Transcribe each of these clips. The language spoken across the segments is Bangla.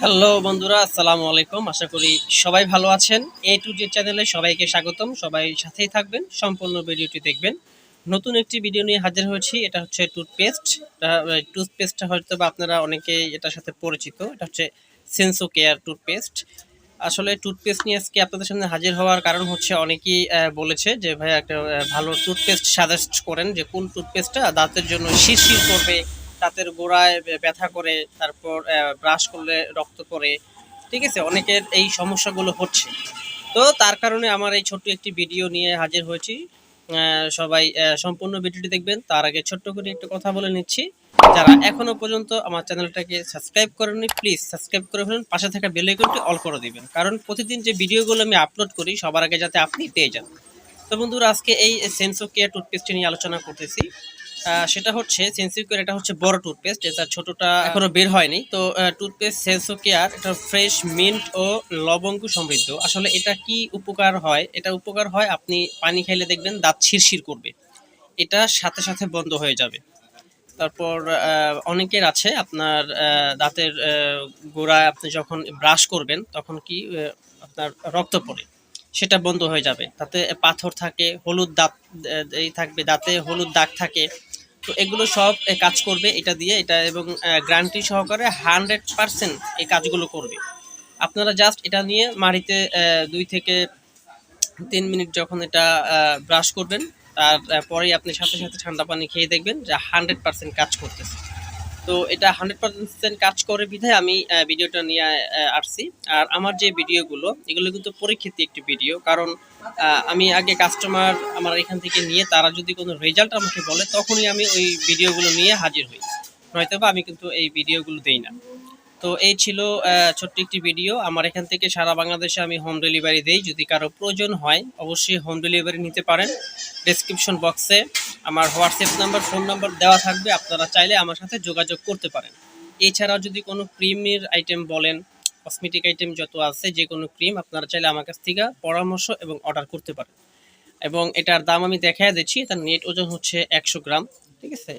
হ্যালো বন্ধুরা, আসসালামু আলাইকুম। আশা করি সবাই ভালো আছেন। এ টু জেড চ্যানেলে সবাইকে স্বাগতম। সবাই সাথেই থাকবেন, সম্পূর্ণ ভিডিওটি দেখবেন। নতুন একটি ভিডিও নিয়ে হাজির হয়েছি, এটা হচ্ছে টুথপেস্ট টুথপেস্টটা হয়তো বা আপনারা অনেকেই এটার সাথে পরিচিত। এটা হচ্ছে সেন্সো কেয়ার টুথপেস্ট আসলে টুথপেস্ট নিয়ে আজকে আপনাদের সামনে হাজির হওয়ার কারণ হচ্ছে অনেকেই বলেছে যে ভাই একটা ভালো টুথপেস্ট সাজেস্ট করেন যে, কোন টুথপেস্টটা দাঁতের জন্য শিরশির করবে দাঁতের গোড়ায় ব্যথা করে, তারপর ব্রাশ করলে রক্ত পড়ে, ঠিক আছে? অনেকের এই সমস্যাগুলো হচ্ছে। তো তার কারণে আমার এই ছোট্ট একটি ভিডিও নিয়ে হাজির হয়েছি। সবাই সম্পূর্ণ ভিডিওটি দেখবেন। তার আগে ছোট্ট করে একটু কথা বলে নিচ্ছি। যারা এখনও পর্যন্ত আমার চ্যানেলটাকে সাবস্ক্রাইব করেননি, প্লিজ সাবস্ক্রাইব করে ফেলুন। পাশে থাকা বেল আইকনটি অল করে দিবেন। কারণ প্রতিদিন যে ভিডিওগুলো আমি আপলোড করি, সবার আগে যাতে আপনি পেয়ে যান। তো বন্ধুরা, আজকে এই সেন্সো কেয়ার টুথপেস্ট নিয়ে আলোচনা করতেছি। সেটা হচ্ছে সেন্সো কেয়ার এটা হচ্ছে বড় টুথপেস্ট এটা ছোটটা এখনও বের হয়নি। তো টুথপেস্ট সেন্সো কেয়ার এটা ফ্রেশ মিন্ট ও লবঙ্গ সমৃদ্ধ। আসলে এটা কি উপকার হয়? এটা উপকার হয় আপনি পানি খাইলে দেখবেন দাঁত শিরশির করবে। এটা সাথে সাথে বন্ধ হয়ে যাবে। তারপর অনেকের আছে আপনার দাঁতের গোড়ায় আপনি যখন ব্রাশ করবেন, তখন কি আপনার রক্ত পড়ে। সেটা বন্ধ হয়ে যাবে। তাতে পাথর থাকে, হলুদ দাঁত এই থাকবে, দাঁতে হলুদ দাগ থাকে। তো এগুলো সব কাজ করবে এটা দিয়ে, এটা এবং গ্যারান্টি সহকারে হান্ড্রেড পারসেন্ট এই কাজগুলো করবে। আপনারা জাস্ট এটা নিয়ে মাড়িতে দুই থেকে তিন মিনিট যখন এটা ব্রাশ করবেন তারপরেই আপনি সাথে সাথে ঠান্ডা পানি খেয়ে দেখবেন যে হান্ড্রেড পারসেন্ট কাজ করতেছে। তো এটা হান্ড্রেড পার্সেন্ট কাজ করে বিধায় আমি ভিডিওটা নিয়ে আসছি। আর আমার যে ভিডিওগুলো, এগুলো কিন্তু পরীক্ষিত একটি ভিডিও। কারণ আমি আগে কাস্টমার আমার এখান থেকে নিয়ে, তারা যদি কোনো রেজাল্ট আমাকে বলে, তখনই আমি ওই ভিডিওগুলো নিয়ে হাজির হই। নয়তো বা আমি কিন্তু এই ভিডিওগুলো দেই না। তো এই ছিল ছোট্ট একটি ভিডিও আমার এখান থেকে সারা বাংলাদেশে আমি হোম ডেলিভারি দিই। যদি কারও প্রয়োজন হয়, অবশ্যই হোম ডেলিভারি নিতে পারেন। ডেসক্রিপশন বক্সে আমার হোয়াটসঅ্যাপ নাম্বার ফোন নাম্বার দেওয়া থাকবে। আপনারা চাইলে আমার সাথে যোগাযোগ করতে পারেন। এছাড়াও যদি কোনো ক্রিমের আইটেম বলেন কসমেটিক আইটেম যত আছে, যে কোনো ক্রিম আপনারা চাইলে আমার কাছ থেকে পরামর্শ এবং অর্ডার করতে পারেন। এবং এটার দাম আমি দেখাই দিচ্ছি। তার নেট ওজন হচ্ছে একশো গ্রাম। ঠিক আছে?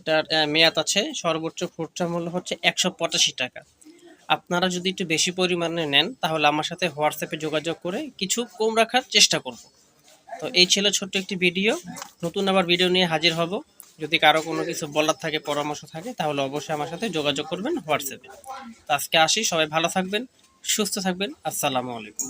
এটার মেয়াদ আছে, সর্বোচ্চ খুচরা মূল্য হচ্ছে একশো পঁচাশি টাকা। আপনারা যদি একটু বেশি পরিমাণে নেন, তাহলে আমার সাথে হোয়াটসঅ্যাপে যোগাযোগ করে কিছু কম রাখার চেষ্টা করব। তো এই ছিল ছোট্ট একটি ভিডিও। নতুন আবার ভিডিও নিয়ে হাজির হব। যদি কারও কোনো কিছু বলার থাকে, পরামর্শ থাকে, তাহলে অবশ্যই আমার সাথে যোগাযোগ করবেন হোয়াটসঅ্যাপে। তো আজকে আসি, সবাই ভালো থাকবেন, সুস্থ থাকবেন। আসসালামু আলাইকুম।